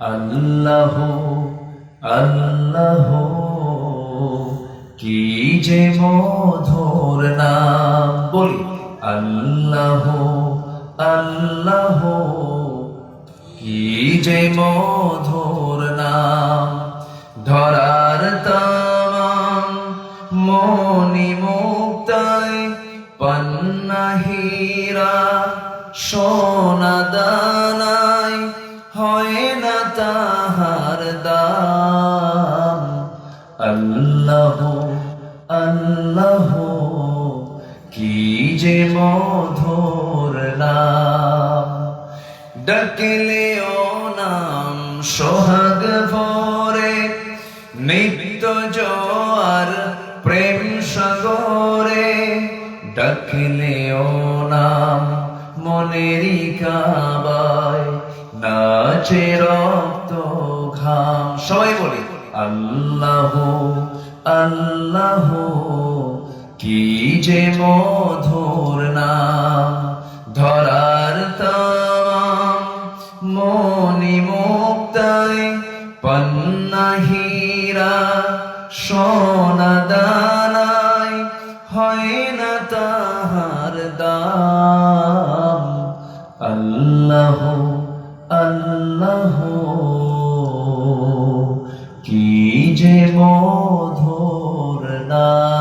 আল্লাহ আল্লাহ, কি যে মধুর নাম? বলি, আল্লাহ আল্লাহ, কি যে মধুর নাম? ধরার তাম মনি মুক্তায় পন্নাহীরা সোনা দানায় দাম আল্লাহ আল্লাহ, কি যে মধুর নাম। ডাকলে ও নাম সোহাগ ভরে জোয়ার প্রেম সাগরে। ডাকলে ও নাম মনেরই কাবায়, নাচে রক্ত নাম সবাই বলে। আল্লাহ আল্লাহ, কি যে মধুর নাম, ধরার তাম, মনি মুক্তায় পন্না হীরা, সোনা দানাই হয় না তাহার দাম। আল্লাহ আল্লাহ। Uh...